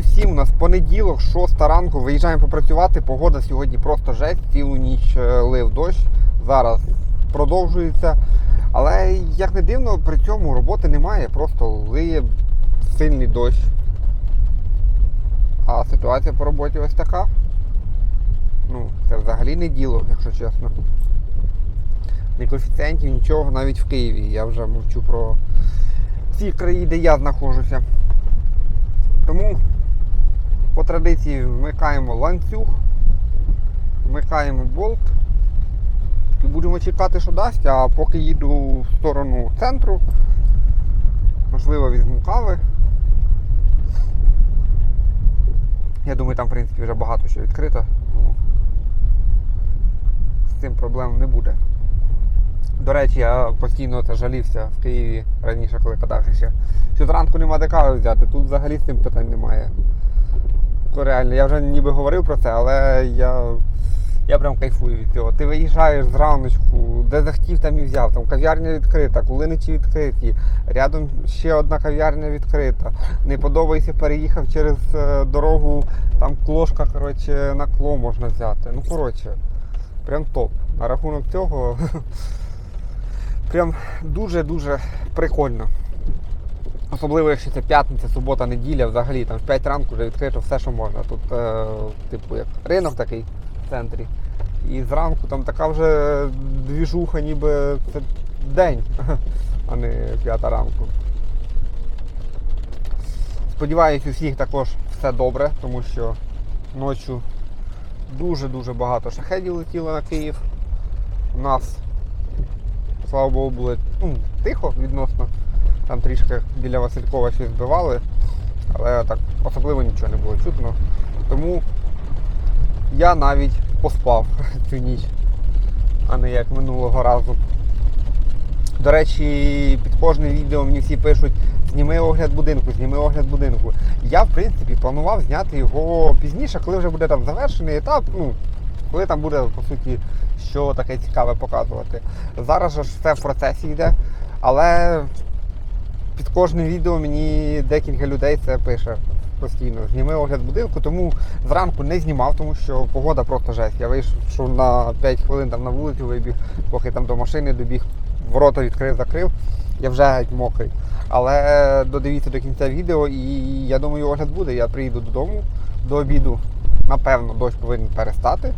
усім. У нас понеділок, 6 ранку. Виїжджаємо попрацювати. Погода сьогодні просто жесть. Цілу ніч е, лив дощ. Зараз продовжується. Але як не дивно, при цьому роботи немає. Просто лиє сильний дощ. А ситуація по роботі ось така. Ну, це взагалі не діло, якщо чесно. Ні коефіцієнтів, нічого, навіть в Києві. Я вже мовчу про ті краї, де я знаходжуся. Тому по традиції вмикаємо ланцюг, вмикаємо болт і будемо чекати, що дасть, а поки їду в сторону центру, можливо, візьму кави. Я думаю, там, в принципі, вже багато що відкрито. тому З цим проблем не буде. До речі, я постійно це жалівся в Києві раніше, коли катався ще. Що зранку нема де кави взяти. Тут взагалі з цим питань немає. То реально, я вже ніби говорив про це, але я, я прям кайфую від цього. Ти виїжджаєш зраночку, де захотів, там і взяв. Там кав'ярня відкрита, кулиничі відкриті. Рядом ще одна кав'ярня відкрита. Не подобається, переїхав через е, дорогу, там клошка, коротше, на кло можна взяти. Ну, коротше, прям топ. На рахунок цього прям дуже-дуже прикольно. Особливо, якщо це п'ятниця, субота, неділя, взагалі там в 5 ранку вже відкрито все, що можна. Тут, е, типу, як ринок такий в центрі. І зранку там така вже двіжуха, ніби це день, а не п'ята ранку. Сподіваюсь, у всіх також все добре, тому що ночі дуже-дуже багато шахедів летіло на Київ. У нас слава Богу, було ну, тихо відносно. Там трішки біля Василькова щось збивали, але так особливо нічого не було чутно. Тому я навіть поспав цю ніч, а не як минулого разу. До речі, під кожне відео мені всі пишуть, зніми огляд будинку, зніми огляд будинку. Я, в принципі, планував зняти його пізніше, коли вже буде там завершений етап. Ну, коли там буде, по суті, що таке цікаве показувати. Зараз ж все в процесі йде, але під кожним відео мені декілька людей це пише постійно. Зніми огляд будинку, тому зранку не знімав, тому що погода просто жесть. Я вийшов на 5 хвилин там на вулицю вибіг, поки там до машини добіг, ворота відкрив, закрив, я вже геть мокрий. Але додивіться до кінця відео і я думаю, огляд буде. Я приїду додому до обіду. Напевно, дощ повинен перестати.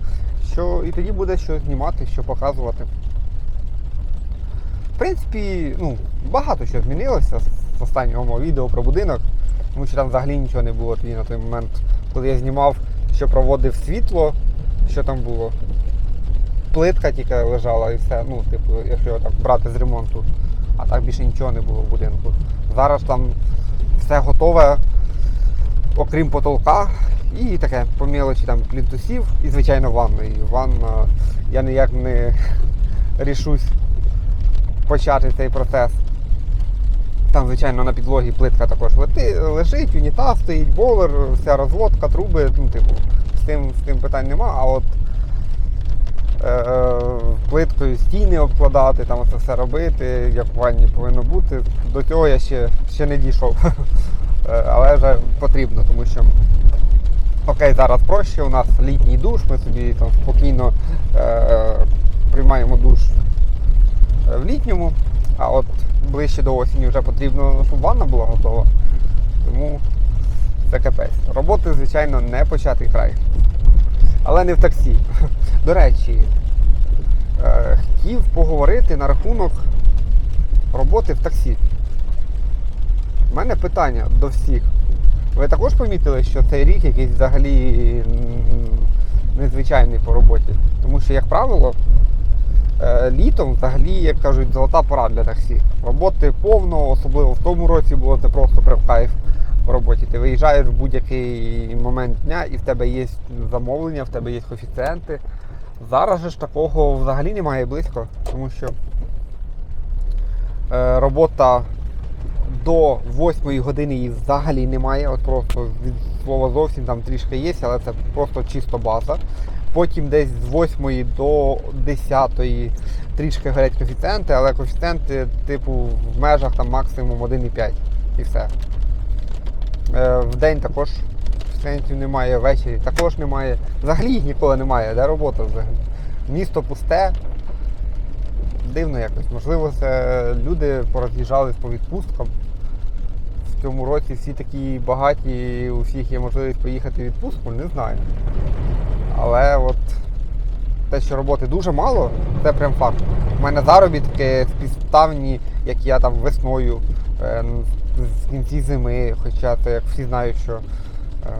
Що і тоді буде що знімати, що показувати. Принципі, ну, багато що змінилося з останнього мого відео про будинок, тому що там взагалі нічого не було тоді на той момент, коли я знімав, що проводив світло, що там було. Плитка тільки лежала і все, ну, типу, якщо так брати з ремонту, а так більше нічого не було в будинку. Зараз там все готове, окрім потолка, і таке по мелочі там плінтусів і, звичайно, ванної. Ванна я ніяк не рішусь почати цей процес. Там, звичайно, на підлогі плитка також лежить, унітаз стоїть, бойлер, вся розводка, труби, ну, типу, з тим, з тим питань нема, а от е, плиткою стіни обкладати, там це все робити, як в ванні повинно бути. До цього я ще, ще не дійшов. Е, Але вже потрібно, тому що окей, зараз проще, у нас літній душ, ми собі там спокійно е, е, приймаємо душ е, в літньому, а от ближче до осені вже потрібно, щоб ванна була готова. Тому це капець. Роботи, звичайно, не початий край. Але не в таксі. До речі, е, хотів поговорити на рахунок роботи в таксі. У мене питання до всіх. Ви також помітили, що цей рік якийсь взагалі незвичайний по роботі? Тому що, як правило, е, літом взагалі, як кажуть, золота пора для таксі. Роботи повно, особливо в тому році було це просто прям кайф по роботі. Ти виїжджаєш в будь-який момент дня і в тебе є замовлення, в тебе є коефіцієнти. Зараз ж такого взагалі немає близько, тому що е, робота до 8 години її взагалі немає. От просто від слова зовсім там трішки є, але це просто чисто база. Потім десь з 8 до 10 трішки горять коефіцієнти, але коефіцієнти, типу, в межах там максимум 1,5 і все. Е, в день також клієнтів немає, ввечері також немає. Взагалі їх ніколи немає, де робота взагалі. Місто пусте. Дивно якось. Можливо, це люди пороз'їжджались по відпусткам. В цьому році всі такі багаті, у всіх є можливість поїхати в відпустку, не знаю. Але от те, що роботи дуже мало, це прям факт. У мене заробітки співставні, як я там весною, е, в кінці зими, хоча це як всі знають, що е,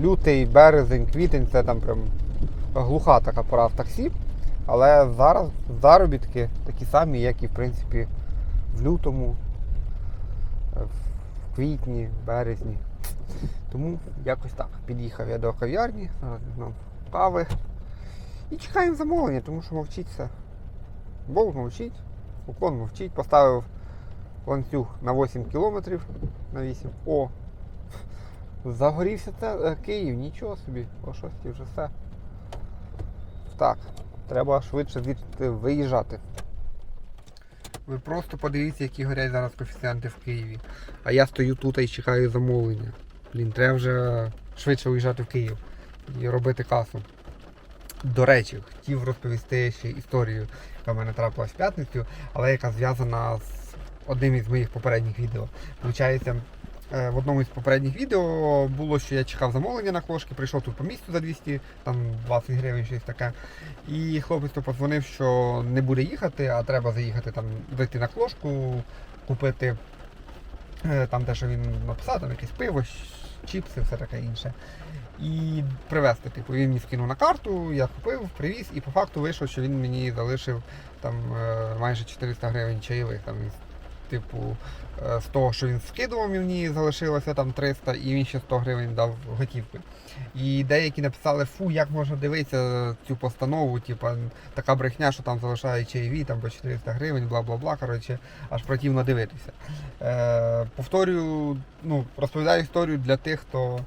лютий, березень, квітень це там прям глуха така пора в таксі. Але зараз заробітки такі самі, як і в принципі в лютому, е, в квітні, в березні. Тому якось так. Під'їхав я до кав'ярні, зараз візьмемо кави. І чекаємо замовлення, тому що мовчить все. Болт мовчить, уклон мовчить, поставив ланцюг на 8 кілометрів на 8. О! Загорівся це е, Київ, нічого собі, о 6 вже все. Так, треба швидше виїжджати. Ви просто подивіться, які горять зараз коефіцієнти в Києві. А я стою тут і чекаю замовлення. Блін, треба вже швидше уїжджати в Київ і робити касу. До речі, хотів розповісти ще історію, яка в мене трапилась в п'ятницю, але яка зв'язана з одним із моїх попередніх відео. Получається, е, в одному із попередніх відео було, що я чекав замовлення на клошки, прийшов тут по місцю за 200, там 20 гривень, щось таке. І хлопець то подзвонив, що не буде їхати, а треба заїхати там, зайти на клошку, купити там те, що він написав, там якесь пиво, чіпси, все таке інше. І привезти. Типу, він мені скинув на карту, я купив, привіз, і по факту вийшло, що він мені залишив там е, майже 400 гривень чайових. Там, типу, е, з того, що він скидував, мені залишилося там 300, і він ще 100 гривень дав готівки. І деякі написали, фу, як можна дивитися цю постанову, типу, така брехня, що там залишають чайові, там по 400 гривень, бла бла бла. Коротше, аж противно дивитися. Е, повторюю, ну, розповідаю історію для тих, хто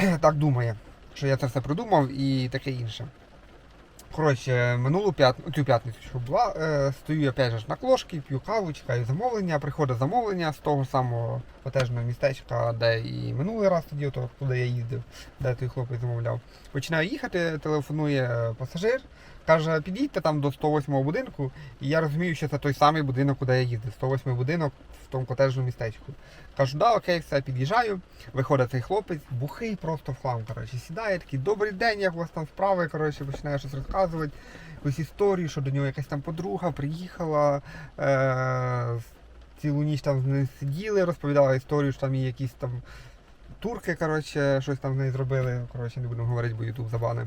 так думає, що я це все придумав і таке інше. Коротше, минулу п'ятницю, цю п'ятницю, що була, е, стою опять же на клошки, п'ю каву, чекаю замовлення, приходить замовлення з того самого котежного містечка, де і минулий раз тоді, то, куди я їздив, де той хлопець замовляв. Починаю їхати, телефонує пасажир, каже, під'їдьте там до 108 будинку, і я розумію, що це той самий будинок, куди я їздив. 108 будинок тому котежному містечку. Кажу, да, окей, все, під'їжджаю. Виходить цей хлопець, бухий просто в хлам. Коротше, сідає такий, добрий день, як у вас там справи, коротше, починає щось розказувати, якусь історію, що до нього якась там подруга приїхала. Е- цілу ніч там з нею сиділи, розповідала історію, що там є якісь там турки, коротше, щось там з нею зробили. Коротше, не будемо говорити, бо Ютуб забане.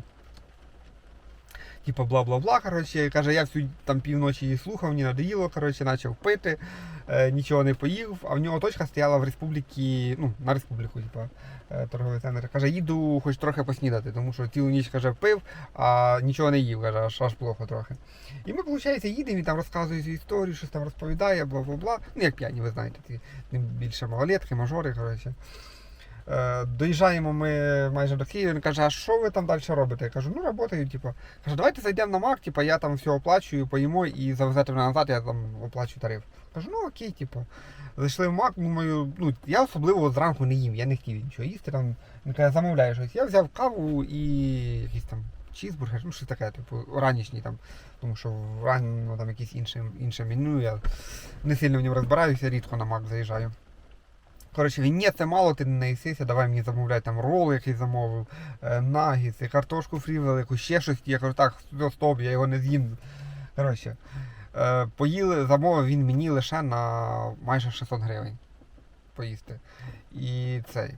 Типа бла-бла-бла, коротше, каже, я всю там півночі її слухав, мені надоїло, коротше, почав пити, е, нічого не поїв, а в нього точка стояла в республіки, ну, на республіку, типа, е, торговий центр. Каже, їду хоч трохи поснідати, тому що цілу ніч каже, пив, а нічого не їв, каже, аж аж плохо трохи. І ми, виходить, їдемо, і там розказує цю історію, щось там розповідає, бла-бла-бла. Ну, як п'яні, ви знаєте, ті тим більше малолетки, мажори, коротше. Е, Доїжджаємо ми майже до Києва. Він каже, а що ви там далі робите? Я кажу, ну працюю, типу. Каже, давайте зайдемо на Мак, типу, я там все оплачую, поїмо і завезете мене назад, я там оплачу тариф. Кажу, ну окей, типу. Зайшли в Мак, думаю, ну я особливо зранку не їм, я не хотів нічого їсти. Там він каже, замовляю щось. Я взяв каву і якийсь там чізбургер, ну щось таке, типу, ранішній там. Тому що рано там якесь інше, інше меню, я не сильно в ньому розбираюся, рідко на Мак заїжджаю. Коротше, він ні, це мало, ти не наїсися, давай мені замовляй там рол якийсь замовив, е, нагіси, картошку фрі велику, ще щось. Я кажу, так, стоп, я його не з'їм. Коротше, е, поїли, замовив він мені лише на майже 600 гривень поїсти. І цей.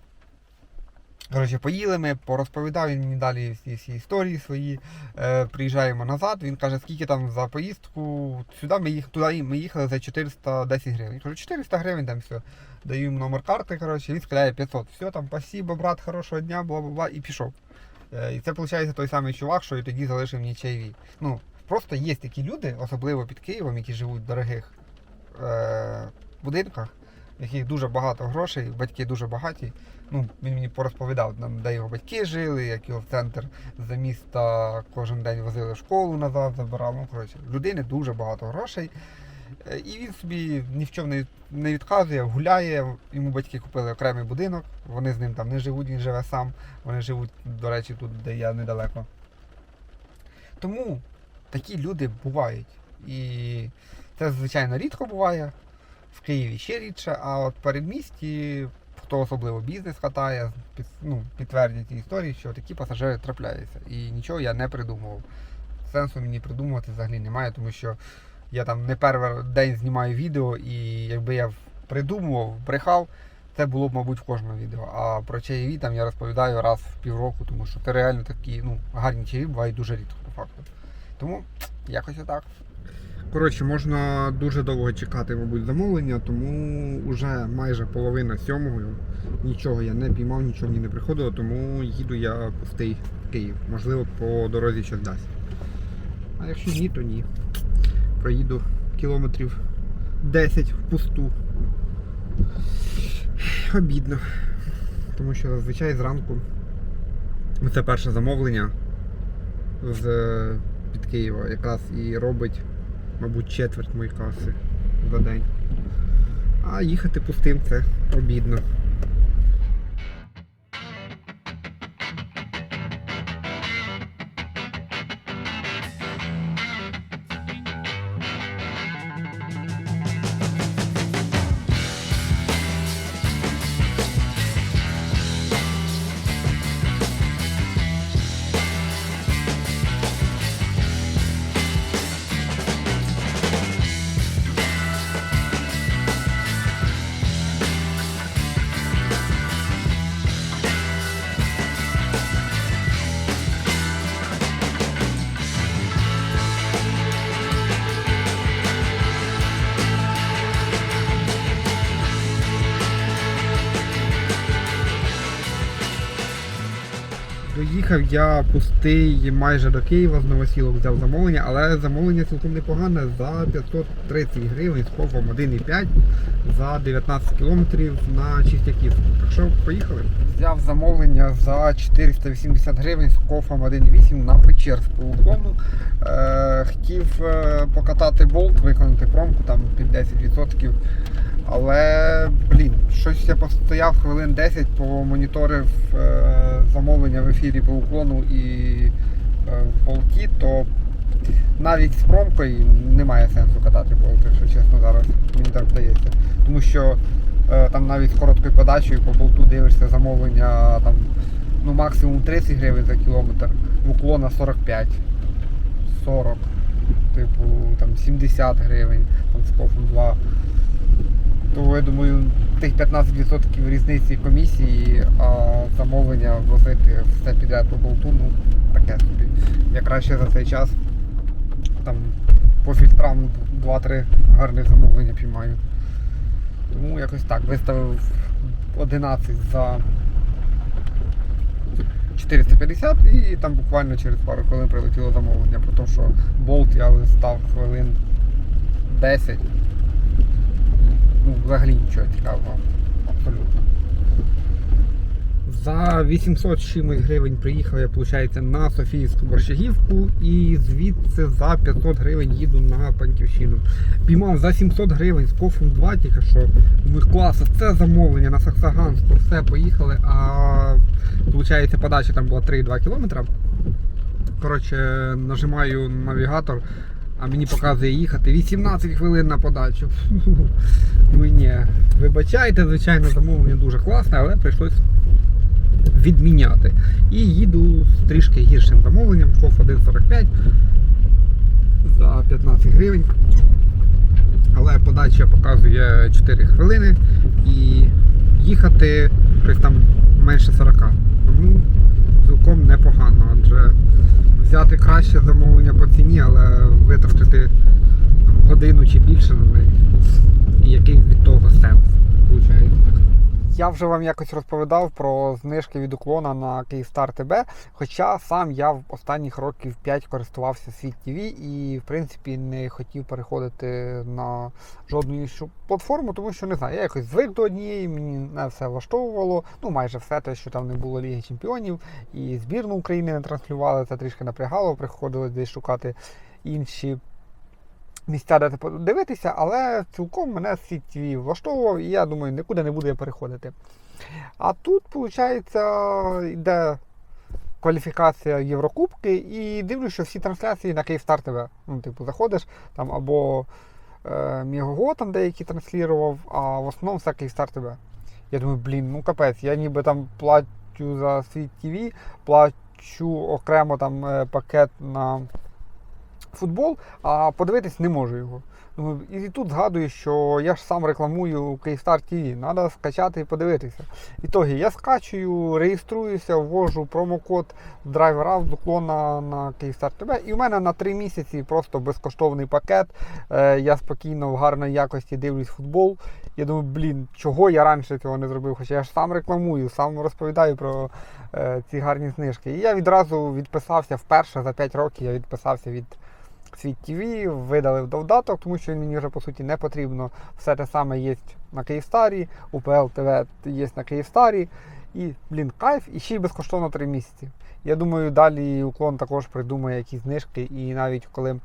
Коротше, поїли ми, порозповідав він мені далі всі, всі історії свої. Е, приїжджаємо назад. Він каже, скільки там за поїздку. Сюди ми їх туди ми їхали за 410 гривень. Я кажу, 400 гривень там все. Даю йому номер карти, коротше, він складає 500. Все, там, спасибо, брат, хорошого дня, бла бла бла, і пішов. І це виходить той самий чувак, що і тоді залишив мені чайові. Ну, просто є такі люди, особливо під Києвом, які живуть в дорогих е, будинках, в яких дуже багато грошей, батьки дуже багаті. Ну, він мені порозповідав, де його батьки жили, як його в центр за міста кожен день возили в школу назад, забирали. Ну, коротше, людини дуже багато грошей. Е, І він собі ні в чому не, відказує, гуляє. Йому батьки купили окремий будинок, вони з ним там не живуть, він живе сам. Вони живуть, до речі, тут, де я недалеко. Тому такі люди бувають. І це, звичайно, рідко буває. В Києві ще рідше, а от передмісті, хто особливо бізнес катає, ну, підтвердять ці історії, що такі пасажири трапляються. І нічого я не придумував. Сенсу мені придумувати взагалі немає, тому що я там не перший день знімаю відео, і якби я придумував, брехав, це було б, мабуть, в кожному відео. А про чаєві там я розповідаю раз в півроку, тому що це реально такі ну, гарні чаєві бувають дуже рідко по факту. Тому якось отак. Коротше, можна дуже довго чекати, мабуть, замовлення, тому вже майже половина сьомого. Нічого я не піймав, нічого мені не приходило, тому їду я пустий в Київ. Можливо, по дорозі щось дасть. А якщо ні, то ні. Проїду кілометрів 10 в пусту. Обідно. Тому що зазвичай зранку це перше замовлення з під Києва якраз і робить, мабуть, четверть моєї каси за день. А їхати пустим це обідно. Доїхав я пустий майже до Києва, з Новосілок взяв замовлення, але замовлення цілком непогане за 530 гривень з кофом 1,5 за 19 кілометрів на Чистяківську. Так що поїхали. Взяв замовлення за 480 гривень з кофом 1,8 на Печерську. Е, хотів е, покатати болт, виконати промку там під 10%. Але, блін, щось я постояв хвилин 10, помоніторив е, замовлення в ефірі по уклону і е, в болті, то навіть з промкою немає сенсу катати болт, якщо чесно зараз. Мені так здається. Тому що е, там навіть з короткою подачею по болту дивишся замовлення там, ну, максимум 30 гривень за кілометр, в уклона 45, 40, типу там 70 гривень, там з кофом 2. То я думаю, тих 15% різниці комісії, а замовлення возити все підряд по болту, ну таке собі. Я краще за цей час там по фільтрам 2-3 гарних замовлення піймаю. Тому якось так. Виставив 11 за 450 і там буквально через пару хвилин прилетіло замовлення, про те, що болт я став хвилин 10 ну, взагалі нічого цікавого. Абсолютно. За 800 з чимось гривень приїхав я, виходить, на Софійську Борщагівку і звідси за 500 гривень їду на Панківщину. Піймав за 700 гривень з кофом 2 тільки що. Думаю, клас, це замовлення на Саксаганську, все, поїхали. А виходить, подача там була 3,2 кілометра. Коротше, нажимаю навігатор, а мені показує їхати 18 хвилин на подачу. Ну ні. Вибачайте, звичайно, замовлення дуже класне, але прийшлось відміняти. І їду з трішки гіршим замовленням, ФОФ 1.45 за 15 гривень. Але подача показує 4 хвилини і їхати щось там менше 40. Тому цілком непогано, адже взяти краще замовлення по ціні, але витратити годину чи більше на неї. Який від того сенс. Я вже вам якось розповідав про знижки від уклона на Київстар ТБ. Хоча сам я в останніх років 5 користувався Світ ТВ і, в принципі, не хотів переходити на жодну іншу платформу, тому що не знаю, я якось звик до однієї, мені не все влаштовувало. Ну, майже все те, що там не було Ліги Чемпіонів, і збірну України не транслювали, це трішки напрягало, приходилось десь шукати інші місця, де подивитися, але цілком мене ТВ влаштовував, і я думаю, нікуди не буду я переходити. А тут, виходить, йде кваліфікація Єврокубки, і дивлюсь, що всі трансляції на Київстар ТВ. Ну, типу, заходиш там або е, Мігого там деякі транслював, а в основному все Київстар ТВ. Я думаю, блін, ну капець, я ніби там плачу за свій ТВ, плачу окремо там е, пакет на футбол, а подивитись не можу його. Думаю, І тут згадую, що я ж сам рекламую Київстар ТВ, треба скачати і подивитися. В ітогі я скачую, реєструюся, ввожу промокод драйвера з уклона на Київстар ТВ. І в мене на 3 місяці просто безкоштовний пакет. Е, Я спокійно в гарної якості дивлюсь футбол. Я думаю, блін, чого я раніше цього не зробив? Хоча я ж сам рекламую, сам розповідаю про е, ці гарні знижки. І я відразу відписався вперше за 5 років. Я відписався від Світ ТВ, видалив додаток, тому що він мені вже по суті не потрібно. Все те саме є на Київстарі, УПЛ ТВ є на Київстарі. І, блін, кайф, і ще й безкоштовно 3 місяці. Я думаю, далі уклон також придумає якісь знижки, і навіть коли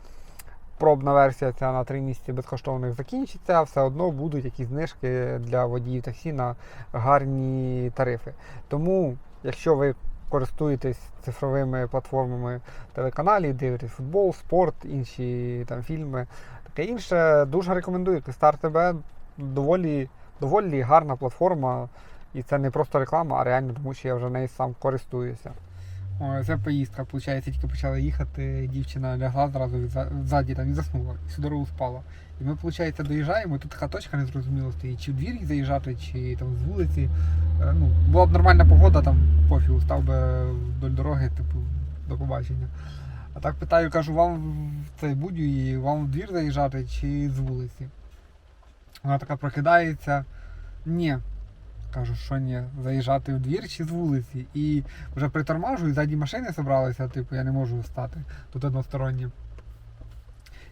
пробна версія ця на 3 місяці безкоштовних закінчиться, все одно будуть якісь знижки для водіїв таксі на гарні тарифи. Тому, якщо ви користуєтесь цифровими платформами телеканалів, дивитесь футбол, спорт, інші там фільми, таке інше, дуже рекомендую. Стар ТБ доволі, доволі гарна платформа. І це не просто реклама, а реально, тому що я вже нею сам користуюся. О, це поїздка, виходить, тільки почала їхати, дівчина лягла зразу ззаді там і заснула, і всю дорогу спала. І ми, виходить, доїжджаємо, і тут така точка незрозуміла стоїть, чи в двір заїжджати, чи там з вулиці. Е, Ну, була б нормальна погода, там пофігу, став би вдоль дороги, типу, до побачення. А так питаю, кажу, вам в цей будю і вам в двір заїжджати чи з вулиці? Вона така прокидається. Ні. Кажу, що ні, заїжджати в двір чи з вулиці. І вже притормажую, ззаді машини зібралися, типу, я не можу встати. Тут односторонні.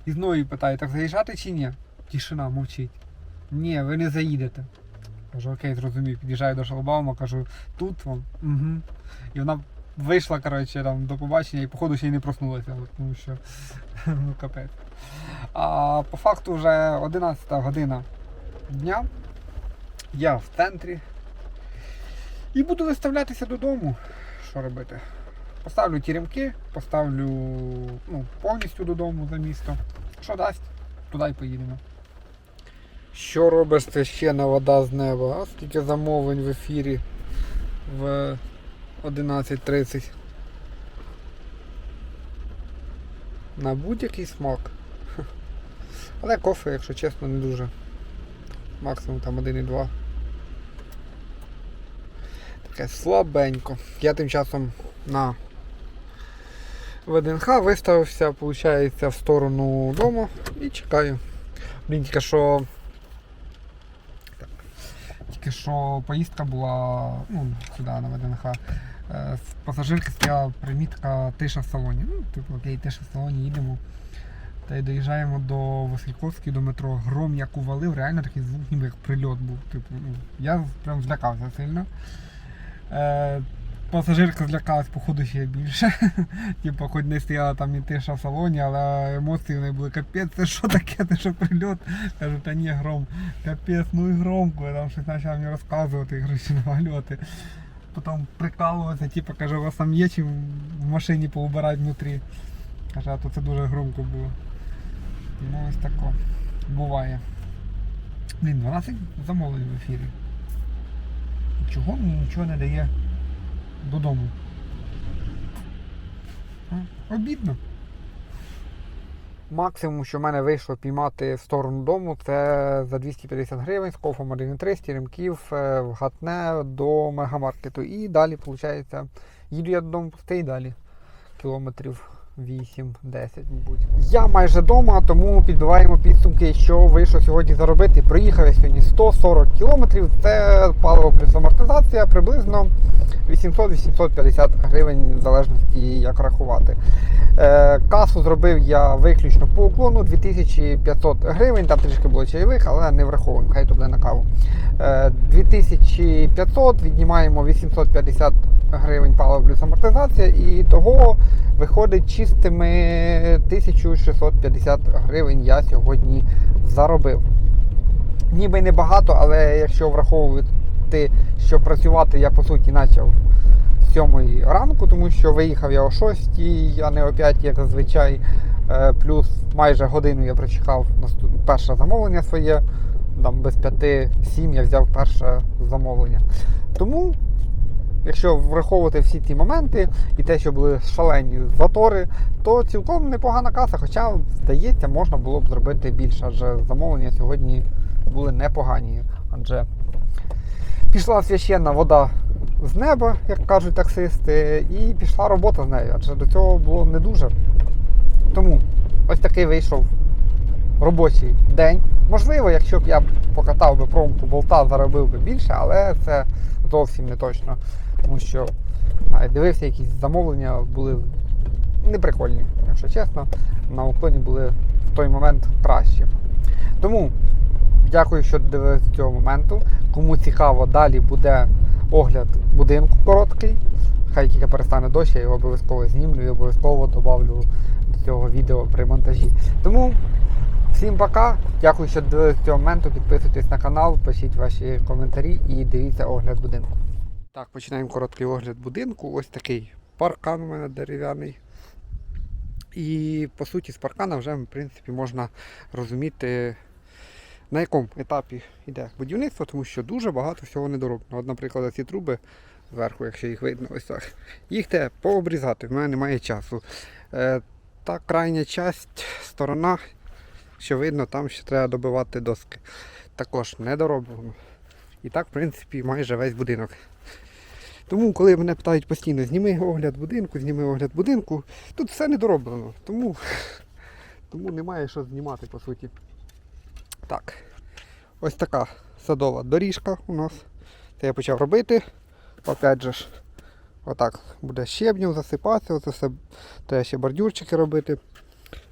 І знову її питаю, так заїжджати чи ні? Тишина, мовчить. Ні, ви не заїдете. Кажу, окей, зрозумів. Під'їжджаю до шлагбаума, кажу, тут вам. Угу. І вона вийшла, коротше, там до побачення і походу ще й не проснулася, тому що ну капець. А по факту вже 11 година дня. Я в центрі. І буду виставлятися додому. Що робити? Поставлю теремки, поставлю ну, повністю додому за місто. Що дасть, туди й поїдемо. Що робиш це ще на вода з неба? А скільки замовлень в ефірі в 11.30. На будь-який смак. Але кофе, якщо чесно, не дуже. Максимум там 1,2. Таке слабенько. Я тим часом на ВДНХ виставився, виходить, в сторону дому і чекаю. Блін, тільки що. Тільки що поїздка була ну, сюди на ВДНХ. Е, З пасажирки стояла примітка тиша в салоні. Ну, типу, окей, тиша в салоні, їдемо. Та й доїжджаємо до Васильківської, до метро. Гром як увалив, реально такий звук, ніби як прильот був. Типу, ну, я прям злякався сильно. Е, пасажирка злякалась, походу, ще більше. типу, хоч не стояла там і тиша в салоні, але емоції в неї були капець, це що таке, це що прильот? Кажу, та ні, гром, капець, ну і громко. Я Там щось почав мені розказувати, гроші навальоти. Потім прикалувався, типу, каже, у вас там є чим в машині поубирати внутрі. Каже, а то це дуже громко було. Ну ось тако. Буває. Блін, 12 замовлень в ефірі. Чого мені нічого не дає додому? Обідно. Максимум, що в мене вийшло піймати в сторону дому, це за 250 гривень з кофом 1,3 стіремків е, гатне до мегамаркету. І далі, виходить, їду я додому пустий далі. Кілометрів 8-10, мабуть. Я майже вдома, тому підбиваємо підсумки, що вийшло сьогодні заробити. Проїхав я сьогодні 140 кілометрів. Це паливо плюс амортизація приблизно 800-850 гривень, в залежності як рахувати. Е, касу зробив я виключно по уклону 2500 гривень, там трішки було чайових, але не враховуємо, хай то буде на каву. Е, 2500 віднімаємо 850 гривень паливо плюс амортизація, і того виходить чисто чистими 1650 гривень я сьогодні заробив. Ніби й небагато, але якщо враховувати, що працювати я по суті почав з 7 ранку, тому що виїхав я о 6, а не о 5, як зазвичай. Е, Плюс майже годину я прочекав перше замовлення своє. Там без 5-7 я взяв перше замовлення. Тому, якщо враховувати всі ці моменти і те, що були шалені затори, то цілком непогана каса. Хоча, здається, можна було б зробити більше, адже замовлення сьогодні були непогані. Адже пішла священна вода з неба, як кажуть таксисти, і пішла робота з нею, адже до цього було не дуже. Тому ось такий вийшов робочий день. Можливо, якщо б я покатав би промку болта, заробив би більше, але це зовсім не точно. Тому що дивився, якісь замовлення були неприкольні, якщо чесно. На уклоні були в той момент кращі. Тому дякую, що дивилися до цього моменту. Кому цікаво, далі буде огляд будинку короткий. Хай тільки перестане дощ, я його обов'язково знімлю і обов'язково додавлю до цього відео при монтажі. Тому всім пока. Дякую, що дивилися цього моменту. Підписуйтесь на канал, пишіть ваші коментарі і дивіться огляд будинку. Так, починаємо короткий огляд будинку. Ось такий паркан у мене дерев'яний. І по суті з паркана вже в принципі можна розуміти, на якому етапі йде будівництво, тому що дуже багато всього недороблено. От, наприклад, ці труби зверху, якщо їх видно, ось так. Їх треба пообрізати, в мене немає часу. Е, та крайня часть, сторона, що видно, там ще треба добивати доски. Також недороблено. І так, в принципі, майже весь будинок. Тому, коли мене питають постійно, зніми огляд будинку, зніми огляд будинку, тут все недороблено. Тому, тому немає що знімати по суті. Так. Ось така садова доріжка у нас. Це я почав робити. Опять же ж, отак буде щебнем засипатися, оце все треба ще бордюрчики робити.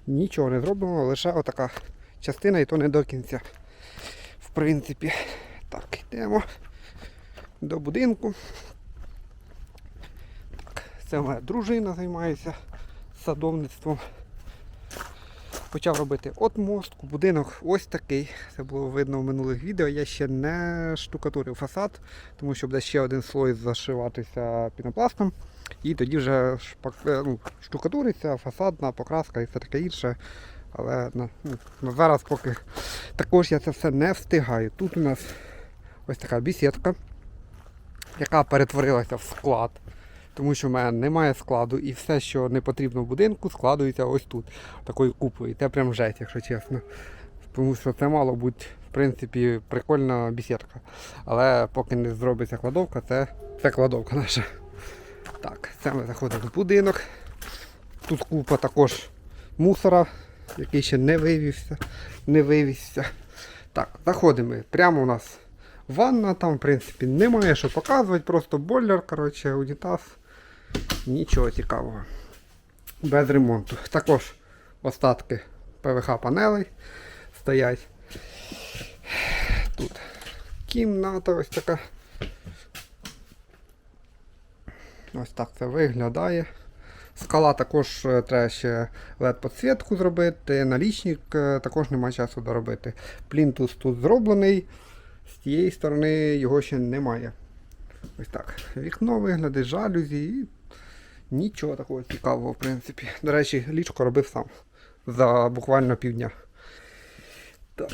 Нічого не зроблено, лише отака частина і то не до кінця. В принципі. Так, йдемо до будинку. Це моя дружина займається садовництвом. Почав робити отмостку, будинок ось такий. Це було видно в минулих відео. Я ще не штукатурив фасад, тому що буде ще один слой зашиватися пінопластом. І тоді вже шпак... е, ну, штукатуриться, фасадна покраска і все таке інше. Але на, ну, зараз поки також я це все не встигаю. Тут у нас ось така бісідка, яка перетворилася в склад. Тому що в мене немає складу і все, що не потрібно в будинку, складується ось тут, такою купою. І це прям жесть, якщо чесно. Тому що це мало бути, в принципі, прикольна бісідка. Але поки не зробиться кладовка, це, це кладовка наша. Так, це ми заходимо в будинок. Тут купа також мусора, який ще не вивівся, не вивівся. Так, заходимо. Прямо у нас ванна, там, в принципі, немає що показувати, просто бойлер, коротше, унітаз. Нічого цікавого. Без ремонту. Також остатки ПВХ панелей стоять. Тут кімната ось така. Ось так це виглядає. Скала також е, треба ще LED-підсвітку зробити, налічник е, також немає часу доробити. Плінтус тут зроблений, з тієї сторони його ще немає. Ось так. Вікно виглядає, жалюзі і нічого такого цікавого, в принципі. До речі, ліжко робив сам за буквально півдня. Так,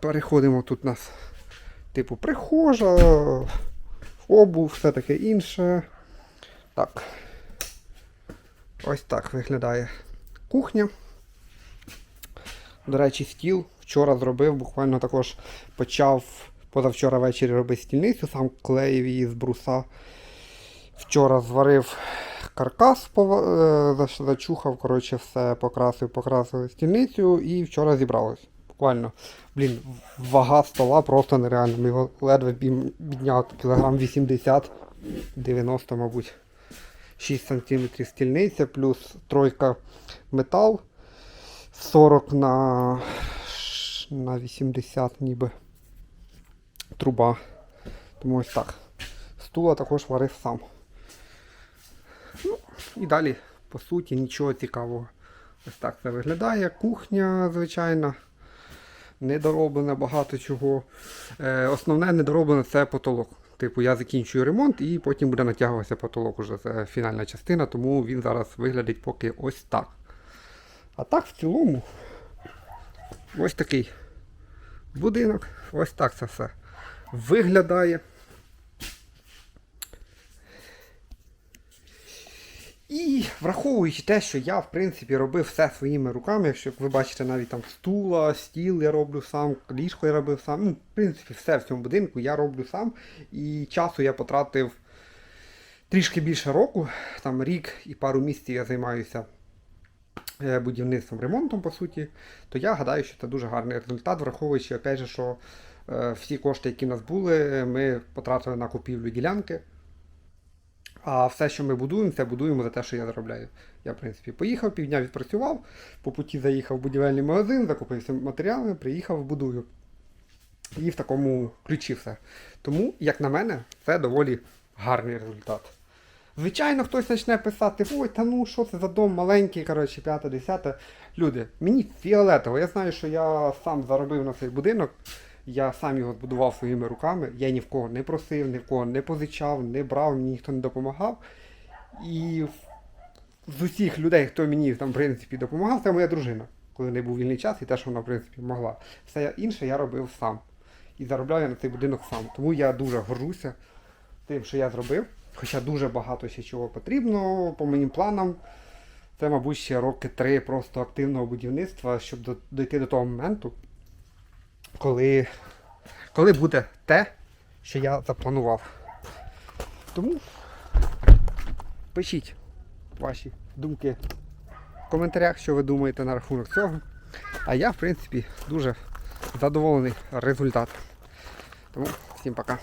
переходимо тут у нас типу прихожа, обув, все таке інше. Так. Ось так виглядає кухня. До речі, стіл вчора зробив, буквально також почав позавчора ввечері робити стільницю, сам клеїв її з бруса. Вчора зварив каркас, е, зачухав, коротше, все, покрасив, покрасив стільницю і вчора зібралось. Буквально, блін, вага стола просто нереальна. Ми його ледве підняв кілограм 80, 90, мабуть. 6 см стільниця, плюс тройка метал 40 на, на 80 ніби труба. Тому ось так. Стула також варив сам. І далі по суті, нічого цікавого. Ось так це виглядає. Кухня, звичайна. Недороблена багато чого. Е, основне недороблене це потолок. Типу, я закінчую ремонт і потім буде натягуватися потолок уже. Це фінальна частина, тому він зараз виглядить поки ось так. А так в цілому ось такий будинок. Ось так це все виглядає. І враховуючи те, що я, в принципі, робив все своїми руками, якщо ви бачите, навіть там стула, стіл я роблю сам, ліжко я робив сам. Ну, в принципі, все в цьому будинку я роблю сам. І часу я потратив трішки більше року, там рік і пару місяців я займаюся е, будівництвом, ремонтом, по суті, то я гадаю, що це дуже гарний результат, враховуючи, опять же, що е, всі кошти, які в нас були, ми потратили на купівлю ділянки. А все, що ми будуємо, це будуємо за те, що я заробляю. Я, в принципі, поїхав, півдня відпрацював, по путі заїхав в будівельний магазин, закупився матеріалами, приїхав, будую. І в такому ключі все. Тому, як на мене, це доволі гарний результат. Звичайно, хтось почне писати, ой, та ну що це за дом маленький, коротше, п'яте, десяте. Люди, мені фіолетово. Я знаю, що я сам заробив на цей будинок. Я сам його збудував своїми руками. Я ні в кого не просив, ні в кого не позичав, не брав, мені ніхто не допомагав. І з усіх людей, хто мені там, в принципі, допомагав, це моя дружина, коли не був вільний час, і те, що вона, в принципі, могла. Все інше я робив сам. І заробляв я на цей будинок сам. Тому я дуже горжуся тим, що я зробив. Хоча дуже багато ще чого потрібно по моїм планам. Це, мабуть, ще роки три просто активного будівництва, щоб дойти до того моменту, коли, коли буде те, що я запланував. Тому пишіть ваші думки в коментарях, що ви думаєте на рахунок цього. А я, в принципі, дуже задоволений результатом. Тому всім пока.